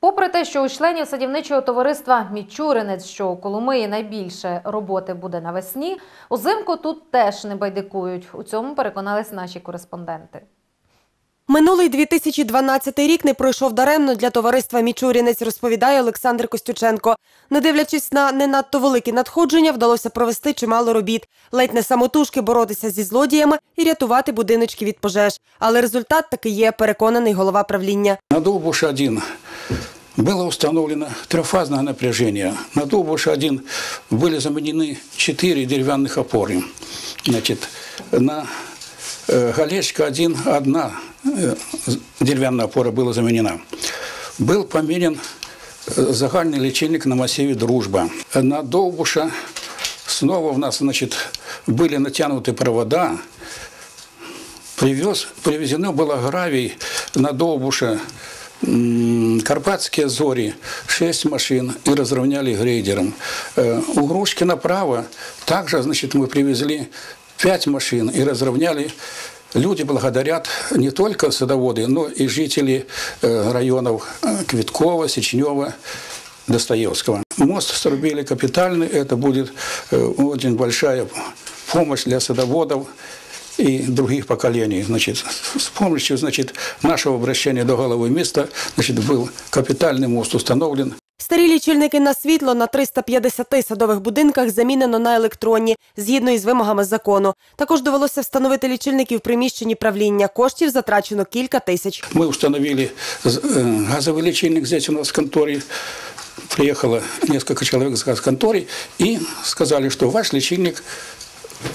Попри те, що у членів садівничого товариства Мічуринець, що у Коломиї найбільше роботи буде навесні, узимку тут теж не байдикують. У цьому переконались наші кореспонденти. Минулий 2012 рік не пройшов даремно для товариства Мічурінець, розповідає Олександр Костюченко. Не дивлячись на не надто великі надходження, вдалося провести чимало робіт, ледь не самотужки боротися зі злодіями і рятувати будиночки від пожеж. Але результат таки є, переконаний голова правління. На Довбуш-1 было установлено трехфазное напряжение. На Довбуш-1 были заменены четыре деревянных опоры. Значит, на э, Галечка-1 одна э, деревянная опора была заменена. Был поменен э, загальный лечильник на массиве «Дружба». На Довбуша снова у нас значит, были натянуты провода, Привез, привезено было гравий на Довбуша, м, Карпатские зори, 6 машин и разровняли грейдером. Э, У Грушки направо также, значит, мы привезли 5 машин и разровняли Люди благодарят не только садоводы, но и жители э, районов э, Квиткова, Сечнева, Достоевского. Мост срубили капитальный, это будет э, очень большая помощь для садоводов и других поколений. Значит, с помощью значит, нашего обращения до головы места значит, был капитальный мост установлен. Старі лічильники на світло на 350 садових будинках замінено на електронні, згідно із вимогами закону. Також довелося встановити лічильники в приміщенні правління. Коштів затрачено кілька тисяч. Мы установили э, газовый лечильник здесь у нас в конторе. Приехало несколько человек с газконторы и сказали, что ваш лечильник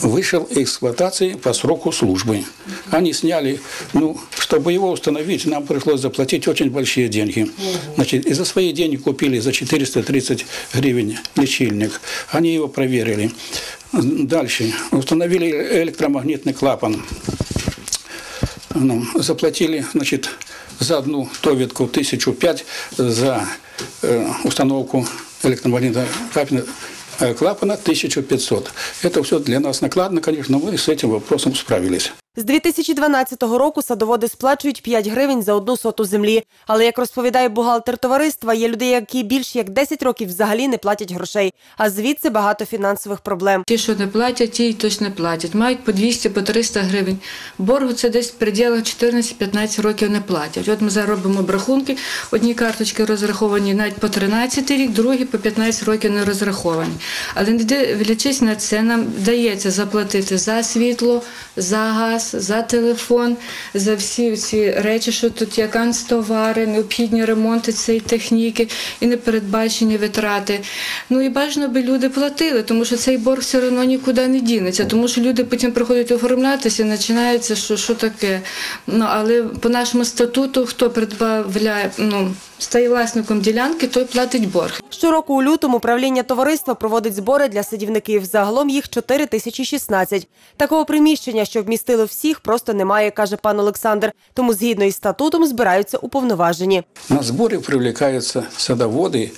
Вышел из эксплуатации по сроку службы. Они сняли, ну, чтобы его установить, нам пришлось заплатить очень большие деньги. Значит, и за свои деньги купили за 430 гривен лечильник. Они его проверили. Дальше. Установили электромагнитный клапан. Ну, заплатили, значит, за одну довідку 1005 за э, установку электромагнитного клапана, клапана 1500. Это все для нас накладно, конечно, мы с этим вопросом справились. З 2012 року садоводи сплачують 5 гривень за одну соту землі. Але, як розповідає бухгалтер товариства, є люди, які більш як 10 років взагалі не платять грошей, а звідси багато фінансових проблем. Ті, що не платять, ті й точно не платять. Мають по 200, по 300 гривень. Боргу це десь в пределах 14-15 років не платять. От ми зараз робимо обрахунки. Одні карточки розраховані навіть по 13 рік, другі по 15 років не розраховані. Але не на це, нам вдається заплатити за світло, за газ, за телефон, за всі ці речі, що тут є канцтовари, необхідні ремонти цієї техніки і непередбачені витрати. Ну і бажано би люди платили, тому що цей борг все одно нікуди не дінеться, тому що люди потім приходять оформлятися і починається, що, що таке. Ну, але по нашому статуту, хто придбавляє, ну, стає власником ділянки, той платить борг. Щороку у лютому правління товариства проводить збори для садівників. Загалом їх 4016. Такого приміщення, що вмістили всіх, просто немає, каже пан Олександр. Тому згідно із статутом збираються уповноважені. На сборы привлекаются садоводы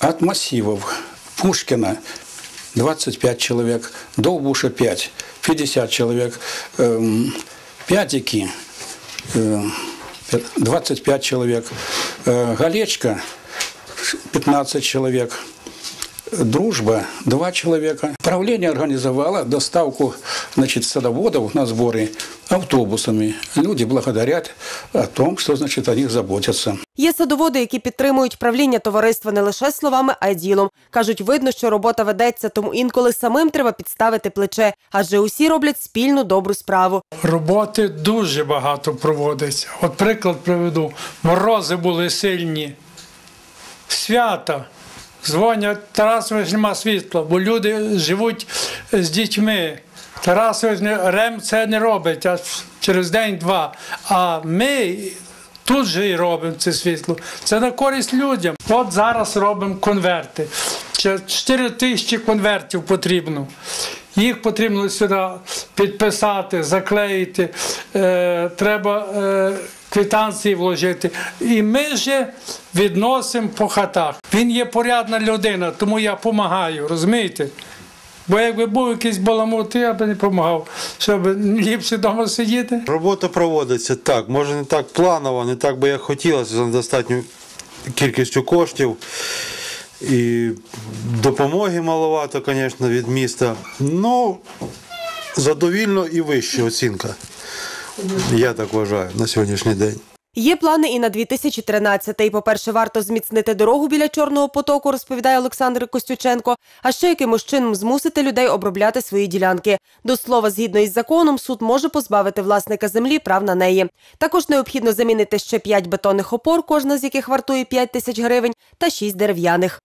от массивов. Пушкина 25 человек, Довбуша 5, 50 человек, эм, Пятики э, 25 человек, э, Галечка 15 человек, Дружба – два человека. Правление организовало доставку значит, садоводов на сборы автобусами. Люди благодарят о том, что значит, о них заботятся. Є садоводи, які підтримують правління товариства не лише словами, а й ділом. Кажуть, видно, що робота ведеться, тому інколи самим треба підставити плече, адже усі роблять спільну добру справу. Роботи дуже багато проводиться. От приклад приведу. Морози були сильні. Свята. Дзвонять, Тарасович нема світла, бо люди живуть з дітьми. Тарасович рем це не робить а через день-два. А ми тут же і робимо це світло. Це на користь людям. От зараз робимо конверти. Ще 4 тисячі конвертів потрібно. Їх потрібно сюди підписати, заклеїти, е, треба е, квитанції вложити. І ми же відносимо по хатах. Він є порядна людина, тому я допомагаю, розумієте? Бо якби був якийсь баламут, я б не допомагав, щоб ліпше вдома сидіти. Робота проводиться так, може не так планово, не так би як хотілося, за достатньо кількістю коштів. І допомоги маловато, звісно, від міста. Ну, задовільно і вища оцінка. Я так вважаю на сьогоднішній день. Є плани і на 2013-й. По-перше, варто зміцнити дорогу біля Чорного потоку, розповідає Олександр Костюченко, а ще якимось чином змусити людей обробляти свої ділянки. До слова, згідно із законом, суд може позбавити власника землі прав на неї. Також необхідно замінити ще 5 бетонних опор, кожна з яких вартує 5 тисяч гривень, та 6 дерев'яних.